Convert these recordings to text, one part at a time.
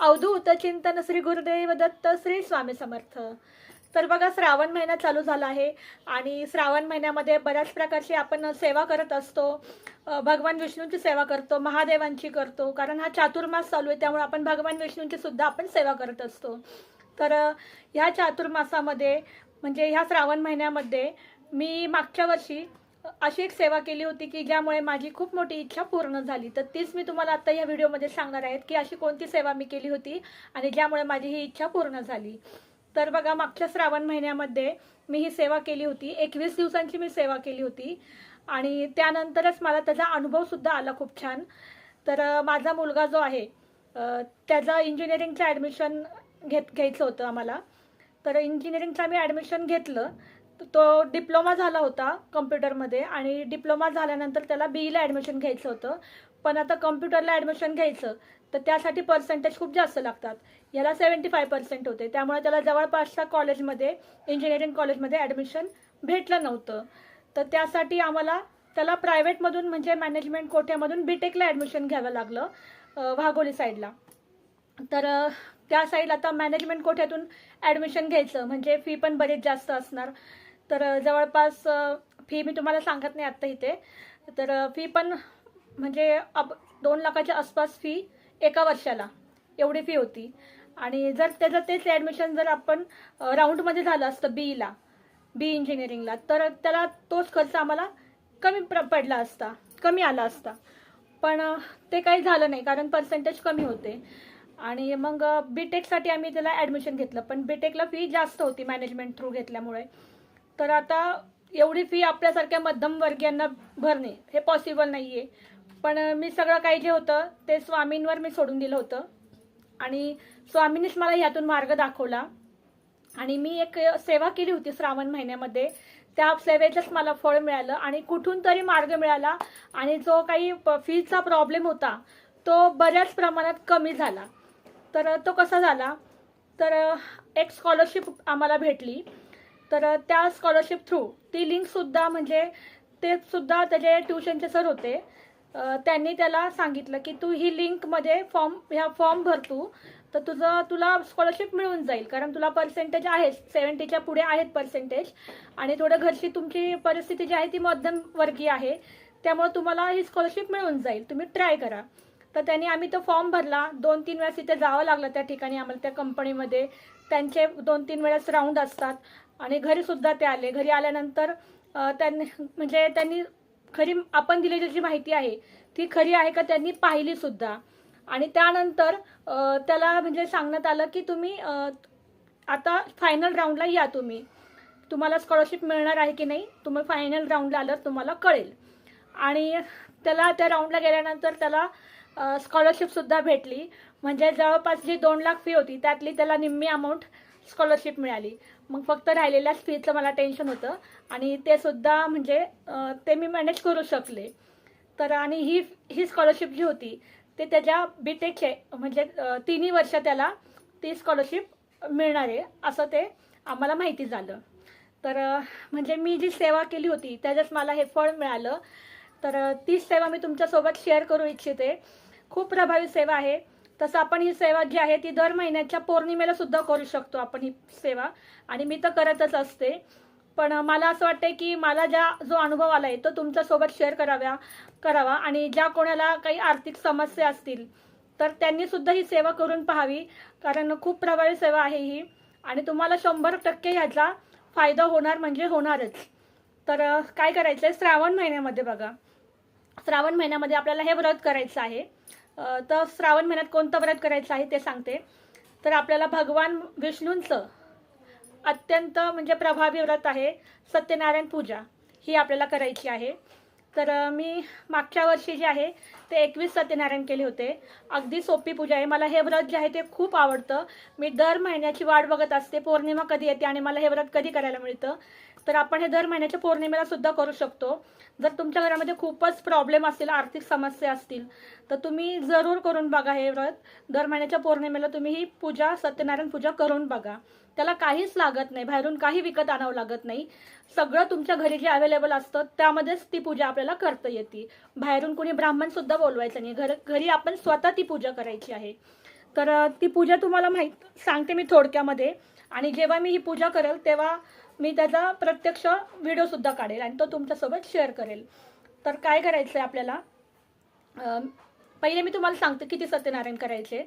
अवधूत चिंतन श्री गुरुदेव दत्त श्री स्वामी समर्थ. तर बघा श्रावण महिना चालू झाला आहे आणि श्रावण महिन्यामध्ये बऱ्याच प्रकारची आपण सेवा करत असतो. भगवान विष्णूंची सेवा करतो महादेवांची करतो कारण हा चातुर्मास चालू आहे त्यामुळे आपण भगवान विष्णूंची सुद्धा आपण सेवा करत असतो. तर ह्या चातुर्मासामध्ये म्हणजे ह्या श्रावण महिन्यामध्ये मी मागच्या वर्षी अशी एक सेवा केली होती की ज्यामुळे माझी खूप मोठी इच्छा पूर्ण झाली. तर तीच मी तुम्हाला आता या व्हिडिओमध्ये सांगणार आहेत की अशी कोणती सेवा मी केली होती आणि ज्यामुळे माझी ही इच्छा पूर्ण झाली. तर बघा मागच्या श्रावण महिन्यामध्ये मी ही सेवा केली होती. एकवीस दिवसांची मी सेवा केली होती. आणि त्यानंतरच मला त्याचा अनुभवसुद्धा आला खूप छान. तर माझा मुलगा जो आहे त्याचा इंजिनिअरिंगचं ॲडमिशन घेत घ्यायचं होतं आम्हाला. तर इंजिनिअरिंगचं आम्ही ॲडमिशन घेतलं. तो डिप्लोमा झाला होता कम्प्युटरमध्ये आणि डिप्लोमा झाल्यानंतर त्याला बी ईला ॲडमिशन घ्यायचं होतं. पण आता कम्प्युटरला ॲडमिशन घ्यायचं तर त्यासाठी पर्सेंटेज खूप जास्त लागतात. याला सेवन्टी फाय पर्सेंट होते. त्यामुळे त्याला जवळपासच्या कॉलेजमध्ये इंजिनिअरिंग कॉलेजमध्ये ॲडमिशन भेटलं नव्हतं. तर त्यासाठी आम्हाला त्याला प्रायव्हेटमधून म्हणजे मॅनेजमेंट कोठ्यामधून बी टेकला ॲडमिशन घ्यावं लागलं वाघोली साईडला तर त्या साईडला आता मॅनेजमेंट कोठ्यातून ॲडमिशन घ्यायचं म्हणजे फी पण बरीच जास्त असणार. तर जवळपास फी मी तुम्हाला सांगत नाही आत्ता इथे. तर फी पण म्हणजे अब दोन लाखाच्या आसपास फी एका वर्षाला एवढी फी होती. आणि जर त्याचं तेच ॲडमिशन जर आपण राऊंडमध्ये झालं असतं बीईला बी इंजिनिअरिंगला तर त्याला तोच खर्च आम्हाला कमी प्र पडला असता कमी आला असता. पण ते काही झालं नाही कारण पर्सेंटेज कमी होते. आणि मग बी टेकसाठी आम्ही त्याला ॲडमिशन घेतलं. पण बी टेकला फी जास्त होती मॅनेजमेंट थ्रू घेतल्यामुळे. तर आता एवढी फी आपल्यासारख्या मध्यमवर्गीयांना भरणे हे पॉसिबल नाही आहे पण मी सगळं काही जे होतं ते स्वामींवर मी सोडून दिलं होतं. आणि स्वामींनीच मला ह्यातून मार्ग दाखवला. आणि मी एक सेवा केली होती श्रावण महिन्यामध्ये. त्या सेवेचंच मला फळ मिळालं आणि कुठून तरी मार्ग मिळाला. आणि जो काही प- फीचा प्रॉब्लेम होता तो बऱ्याच प्रमाणात कमी झाला. तर तो कसा झाला? तर एक स्कॉलरशिप आम्हाला भेटली. तर त्या स्कॉलरशिप थ्रू ती लिंकसुद्धा म्हणजे ते सुद्धा त्याचे ट्युशनचे सर होते. त्यांनी त्याला सांगितलं की तू ही लिंकमध्ये फॉर्म ह्या फॉर्म भर तू. तर तुझं तुला स्कॉलरशिप मिळून जाईल. कारण तुला पर्सेंटेज आहे सेवन्टीच्या पुढे आहेत पर्सेंटेज आणि थोडं घरची तुमची परिस्थिती जी आहे ती मध्यमवर्गीय आहे. त्यामुळे तुम्हाला ही स्कॉलरशिप मिळून जाईल. तुम्ही ट्राय करा. तर त्यांनी आम्ही तो फॉर्म भरला. दोन तीन वेळेस तिथे जावं लागलं त्या ठिकाणी आम्हाला त्या कंपनीमध्ये त्यांचे दोन तीन वेळेस राऊंड असतात. आणि घरीसुद्धा ते आले. घरी आल्यानंतर त्यांनी म्हणजे त्यांनी खरी आपण दिलेली जी माहिती आहे ती खरी आहे का त्यांनी पाहिली सुद्धा. आणि त्यानंतर त्याला म्हणजे सांगण्यात आलं की तुम्ही आता फायनल राऊंडला या तुम्ही. तुम्हाला स्कॉलरशिप मिळणार आहे की नाही तुम्ही फायनल राऊंडला आलं तुम्हाला कळेल. आणि त्याला त्या राऊंडला गेल्यानंतर त्याला स्कॉलरशिपसुद्धा भेटली. म्हणजे जवळपास जी दोन लाख फी होती त्यातली त्याला निम्मी अमाऊंट स्कॉलरशिप मिळाली. मग फक्त राहिलेल्याच फीचं मला टेन्शन होतं. आणि ते सुद्धा म्हणजे ते मी मॅनेज करू शकले. तर आणि ही ही स्कॉलरशिप जी होती ते त्याच्या बी टेकचे म्हणजे तिन्ही वर्ष त्याला ती स्कॉलरशिप मिळणार आहे असं ते आम्हाला माहिती झालं. तर म्हणजे मी जी सेवा केली होती त्याच्यात मला हे फळ मिळालं. तर तीच सेवा मी तुमच्यासोबत शेअर करू इच्छिते. खूप प्रभावी सेवा आहे. तसं आपण ही सेवा जी आहे ती दर महिन्याच्या पौर्णिमेला सुद्धा करू शकतो आपण ही सेवा. आणि मी तर करतच असते. पण मला असं वाटतं की मला ज्या जो अनुभव आला आहे तो तुमच्यासोबत शेअर कराव्या करावा. आणि ज्या कोणाला काही आर्थिक समस्या असतील तर त्यांनी सुद्धा ही सेवा करून पाहावी. कारण खूप प्रभावी सेवा आहे ही. आणि तुम्हाला शंभर टक्के ह्याचा फायदा होणार म्हणजे होणारच. तर काय करायचं आहे श्रावण महिन्यामध्ये बघा. श्रावण महिन्यामध्ये आपल्याला हे व्रत करायचं आहे. तर श्रावण महिन्यात कोणतं व्रत करायचं आहे ते सांगते. तर आपल्याला भगवान विष्णूंचं अत्यंत म्हणजे प्रभावी व्रत आहे सत्यनारायण पूजा. ही आपल्याला करायची आहे. तर मी मागच्या वर्षी जे आहे ते एकवीस सत्यनारायण केले होते. अगदी सोपी पूजा आहे. मला हे व्रत जे आहे ते खूप आवडतं. मी दर महिन्याची वाट बघत असते. पौर्णिमा कधी येते आणि मला हे व्रत कधी करायला मिळतं? तर आपण हे दर महिन्याच्या पौर्णिमेला सुद्धा करू शकतो. जर तुमच्या घरामध्ये खूपच प्रॉब्लेम असतील आर्थिक समस्या असतील तर तुम्ही जरूर करून बघा हे व्रत. दर महिन्याच्या पौर्णिमेला तुम्ही ही पूजा सत्यनारायण पूजा करून बघा. त्याला काहीच लागत नाही बाहेरून काही विकत आणावं लागत नाही. सगळं तुमच्या घरी जे अवेलेबल असतं त्यामध्येच ती पूजा आपल्याला करता येते. बाहेरून कोणी ब्राह्मण सुद्धा बोलवायचं नाही. घर घरी आपण स्वतः ती पूजा करायची आहे. तर ती पूजा तुम्हाला माहीत सांगते मी थोडक्यामध्ये. आणि जेव्हा मी ही पूजा करेल तेव्हा मी त्याचा प्रत्यक्ष व्हिडिओसुद्धा काढेल आणि तो तुमच्यासोबत शेअर करेल. तर काय करायचं आहे आपल्याला पहिले मी तुम्हाला सांगते किती सत्यनारायण करायचे.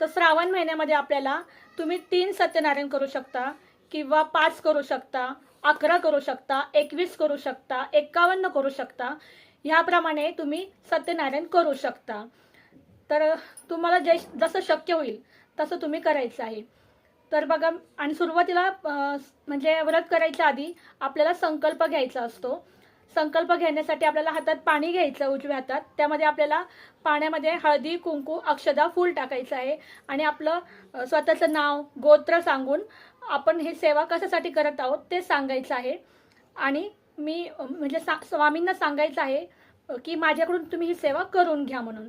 तर श्रावण महिन्यामध्ये आपल्याला तुम्ही तीन सत्यनारायण करू शकता किंवा पाच करू शकता अकरा करू शकता एकवीस करू शकता एकावन्न करू शकता. ह्याप्रमाणे तुम्ही सत्यनारायण करू शकता. तर तुम्हाला जे जसं शक्य होईल तसं तुम्ही करायचं आहे. तर बघा आणि सुरुवातीला म्हणजे व्रत करायच्या आधी आपल्याला संकल्प घ्यायचा असतो. संकल्प घेण्यासाठी आपल्याला हातात पाणी घ्यायचं उजव्या हातात त्यामध्ये आपल्याला पाण्यामध्ये हळदी कुंकू अक्षदा फूल टाकायचं आहे. आणि आपलं स्वतःचं नाव गोत्र सांगून आपण हे सेवा कशासाठी करत आहोत ते सांगायचं आहे. आणि मी म्हणजे सा स्वामींना सांगायचं आहे की माझ्याकडून तुम्ही ही सेवा करून घ्या म्हणून.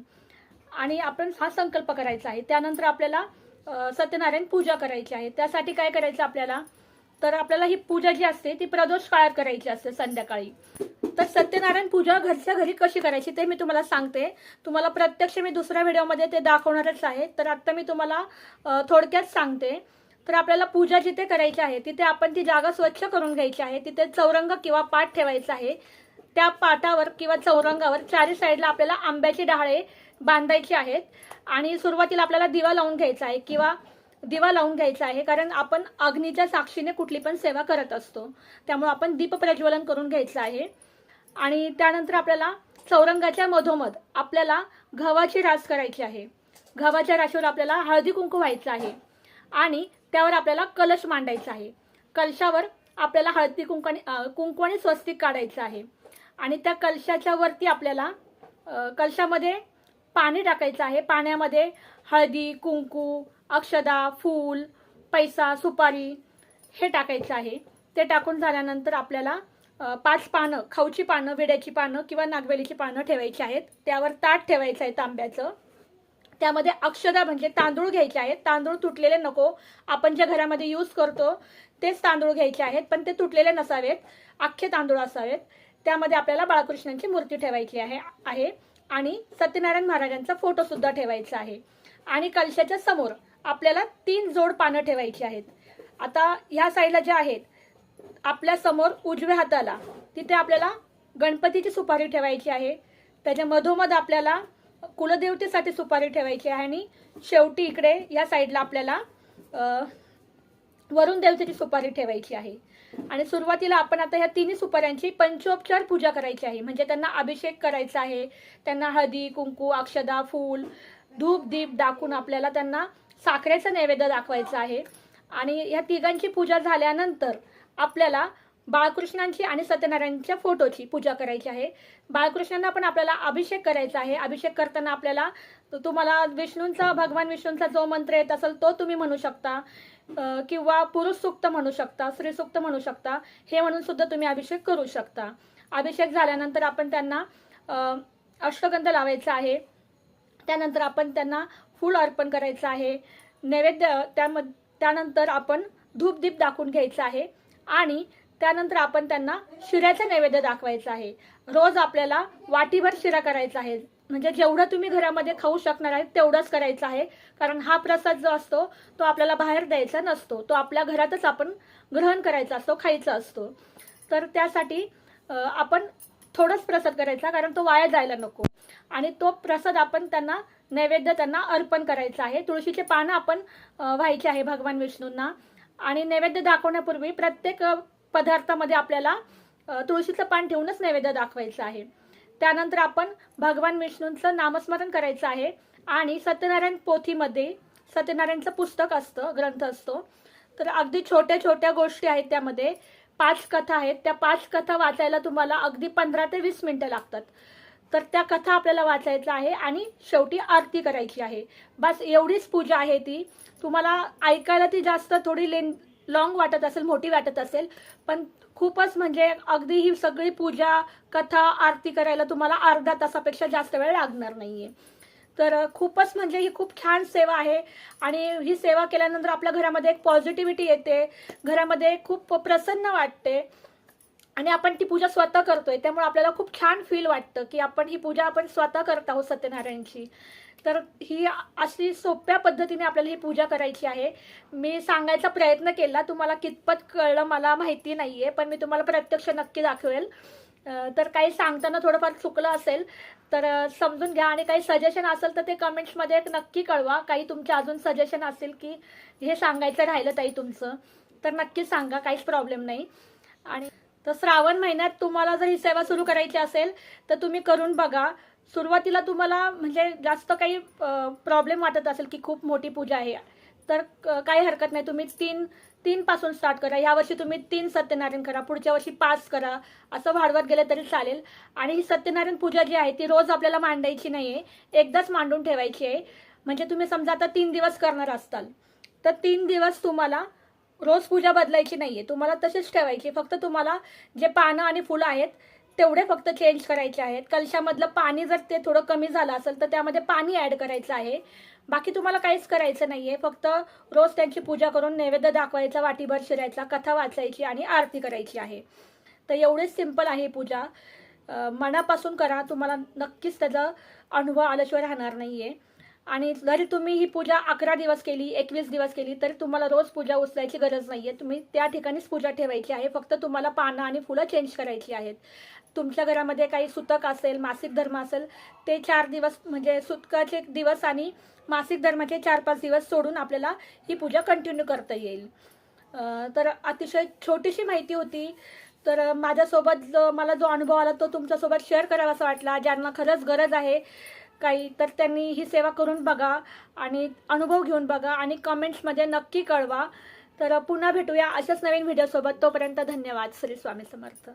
आणि आपण हा संकल्प करायचा आहे. त्यानंतर आपल्याला सत्यनारायण पूजा करायची आहे. त्यासाठी काय करायचं आपल्याला? तर आपल्याला ही पूजा जी असते ती प्रदोष काळात करायची असते संध्याकाळी. तर सत्यनारायण पूजा घरच्या घरी कशी करायची ते मी तुम्हाला सांगते. तुम्हाला प्रत्यक्ष मी दुसऱ्या व्हिडिओमध्ये ते दाखवणारच आहे. तर आत्ता मी तुम्हाला थोडक्यात सांगते. तर आपल्याला पूजा जिथे करायची आहे तिथे आपण ती जागा स्वच्छ करून घ्यायची आहे. तिथे चौरंग किंवा पाठ ठेवायचा आहे. त्या पाटावर किंवा चौरंगावर चारी साईडला आपल्याला आंब्याची डहाळे बांधायचे आहेत. आणि सुरुवातीला आपल्याला दिवा लावून घ्यायचा आहे किंवा दिवा लावून घ्यायचा आहे कारण आपण अग्नीच्या साक्षीने कुठली पण सेवा करत असतो. त्यामुळे आपण दीप प्रज्वलन करून घ्यायचं आहे. आणि त्यानंतर आपल्याला चौरंगाच्या मधोमध आपल्याला गव्हाची रास करायची आहे. गव्हाच्या राशीवर आपल्याला हळदी कुंकू व्हायचं आहे. आणि त्यावर आपल्याला कलश मांडायचा आहे. कलशावर आपल्याला हळदी कुंकाने कुंकू आणि स्वस्तिक काढायचं आहे. आणि त्या कलशाच्या वरती आपल्याला कलशामध्ये पाणी टाकायचं आहे. पाण्यामध्ये हळदी कुंकू अक्षदा फूल पैसा सुपारी हे टाकायचं आहे. ते टाकून झाल्यानंतर आपल्याला पाच पानं खाऊची पानं विड्याची पानं किंवा नागवेलीची पानं ठेवायची आहेत. त्यावर ताट ठेवायचं आहे तांब्याचं. त्यामध्ये अक्षदा म्हणजे तांदूळ घ्यायचे आहेत. तांदूळ तुटलेले नको. आपण ज्या घरामध्ये यूज करतो तेच तांदूळ घ्यायचे आहेत. पण ते तुटलेले नसावेत. अख्खे तांदूळ असावेत. त्यामध्ये आपल्याला बाळकृष्णांची मूर्ती ठेवायची आहे आहे. आणि सत्यनारायण महाराजांचा फोटो सुद्धा ठेवायचा आहे. आणि कलशाच्या समोर आपल्याला तीन जोड पानं ठेवायची आहेत. आता ह्या साईडला ज्या आहेत आपल्यासमोर उजव्या हाताला तिथे आपल्याला गणपतीची सुपारी ठेवायची आहे. त्याच्या मधोमध आपल्याला कुलदेवतेसाठी सुपारी ठेवायची आहे आणि शेवटी इकडे या साईडला आपल्याला वरुण देवतेची सुपारी ठेवायची आहे. आणि सुरुवातीला आपण आता ह्या तिन्ही सुपाऱ्यांची पंचोपचार पूजा करायची आहे. म्हणजे त्यांना अभिषेक करायचा आहे. त्यांना हळदी कुंकू अक्षदा फूल धूप दीप दाखवून आपल्याला त्यांना साखरेचं नैवेद्य दाखवायचं आहे. आणि ह्या तिघांची पूजा झाल्यानंतर आपल्याला बाळकृष्णांची आणि सत्यनारायणच्या फोटोची पूजा करायची आहे. बाळकृष्णांना पण आपल्याला अभिषेक करायचा आहे. अभिषेक करताना आपल्याला तुम्हाला विष्णूंचा भगवान विष्णूंचा जो मंत्र येत असेल तो तुम्ही म्हणू शकता. किंवा पुरुष सुक्त म्हणू शकता स्त्री सुक्त म्हणू शकता. हे म्हणून सुद्धा तुम्ही अभिषेक करू शकता. अभिषेक झाल्यानंतर आपण त्यांना अष्टगंध लावायचा आहे. त्यानंतर आपण त्यांना फूल अर्पण करायचं आहे. नैवेद्य त्यामध्ये त्यानंतर आपण धूपदीप दाखवून घ्यायचं आहे. आणि त्यानंतर आपण त्यांना शिऱ्याचं नैवेद्य दाखवायचं आहे. रोज आपल्याला वाटीभर शिरा करायचा आहे. म्हणजे जेवढं तुम्ही घरामध्ये खाऊ शकणार आहे तेवढंच करायचं आहे. कारण हा प्रसाद जो असतो तो आपल्याला बाहेर द्यायचा नसतो. तो आपल्या घरातच आपण ग्रहण करायचा असतो खायचा असतो. तर त्यासाठी आपण थोडंच प्रसाद करायचा कारण तो वाया जायला नको. आणि तो प्रसाद आपण त्यांना नैवेद्य त्यांना अर्पण करायचा आहे. तुळशीचे पानं आपण व्हायचे आहे भगवान विष्णूंना. आणि नैवेद्य दाखवण्यापूर्वी प्रत्येक पदार्थामध्ये आपल्याला तुळशीचं पान ठेवूनच नैवेद्य दाखवायचं आहे. त्यानंतर आपण भगवान विष्णूंचं नामस्मरण करायचं आहे आणि सत्यनारायण पोथीमध्ये सत्यनारायणचं पुस्तक असतं ग्रंथ असतो. तर अगदी छोट्या छोट्या गोष्टी आहेत त्यामध्ये. पाच कथा आहेत. त्या पाच कथा वाचायला तुम्हाला अगदी पंधरा ते वीस मिनटं लागतात. तर त्या कथा आपल्याला वाचायचं आहे आणि शेवटी आरती करायची आहे. बस एवढीच पूजा आहे ती. तुम्हाला ऐकायला ती जास्त थोडी लेन लॉंग वाटत असेल मोठी वाटत असेल पण खूपच म्हणजे अगदी ही सगळी पूजा कथा आरती करायला तुम्हाला अर्धा तासापेक्षा जास्त वेळ लागणार नाहीये. तर खूपच म्हणजे ही खूप छान सेवा आहे आणि ही सेवा केल्यानंतर आपल्या घरामध्ये एक पॉझिटिव्हिटी येते. घरामध्ये खूप प्रसन्न वाटते. आणि आपण ती पूजा स्वतः करतोय त्यामुळे आपल्याला खूप छान फील वाटतं की आपण ही पूजा आपण स्वतः करत आहोत सत्यनारायणची. तर ही अशी सोप्या पद्धतीने आपल्याला ही पूजा करायची आहे. मी सांगायचा प्रयत्न केला तुम्हाला कितपत कळलं मला माहिती नाही आहे पण मी तुम्हाला प्रत्यक्ष नक्की दाखवेल. तर काही सांगताना थोडंफार चुकलं असेल तर समजून घ्या आणि काही सजेशन असेल तर ते कमेंट्समध्ये एक नक्की कळवा. काही तुमचे अजून सजेशन असेल की हे सांगायचं राहिलं ताई तुमचं तर नक्की सांगा काहीच प्रॉब्लेम नाही. आणि तर श्रावण महिन्यात तुम्हाला जर ही सेवा सुरू करायची असेल तर तुम्ही करून बघा. सुरुवातीला तुम्हाला म्हणजे जास्त काही प्रॉब्लेम वाटत असेल की खूप मोठी पूजा आहे. तर क- काही हरकत नाही. तुम्ही तीन तीन पासून स्टार्ट करा. यावर्षी तुम्ही तीन सत्यनारायण करा. पुढच्या वर्षी पाच करा. असं वाढवत गेले तरी चालेल. आणि ही सत्यनारायण पूजा जी आहे ती रोज आपल्याला मांडायची नाही आहे एकदाच मांडून ठेवायची आहे. म्हणजे तुम्ही समजा आता तीन दिवस करणार असताल. तर तीन दिवस तुम्हाला रोज पूजा बदलायची नाही आहे तुम्हाला तशीच ठेवायची. फक्त तुम्हाला जे पानं आणि फुलं आहेत तेवढे फक्त चेंज करायचे आहेत. कलशामधलं पाणी जर ते थोडं कमी झालं असेल तर त्यामध्ये पाणी ॲड करायचं आहे. बाकी तुम्हाला काहीच करायचं नाही आहे फक्त रोज त्यांची पूजा करून नैवेद्य दाखवायचा वाटीभर शिरायचा कथा वाचायची आणि आरती करायची आहे. तर एवढेच सिंपल आहे पूजा. मनापासून करा. तुम्हाला नक्कीच त्याचा अनुभव आल्याशिवाय राहणार नाही आहे आणि जरी तुम्ही ही पूजा अकरा दिवस केली एकवीस दिवस केली तरी तुम्हाला रोज पूजा उचलायची गरज नाही आहे तुम्ही त्या ठिकाणीच पूजा ठेवायची आहे. फक्त तुम्हाला पानं आणि फुलं चेंज करायची आहेत. तुमच्या घरामध्ये काही सुतक असेल मासिक धर्म असेल ते चार दिवस म्हणजे सुतकाचे दिवस आणि मासिक धर्माचे चार पाच दिवस सोडून आपल्याला ही पूजा कंटिन्यू करता येईल. तर अतिशय छोटीशी माहिती होती. तर माझ्यासोबत जो मला जो अनुभव आला तो तुमच्यासोबत शेअर करावा असं वाटला. ज्यांना खरंच गरज आहे काही तर त्यांनी ही सेवा करून बघा आणि अनुभव घेऊन बघा आणि कमेंट्समध्ये नक्की कळवा. तर पुन्हा भेटूया अशाच नवीन व्हिडिओसोबत तोपर्यंत धन्यवाद. श्री स्वामी समर्थ.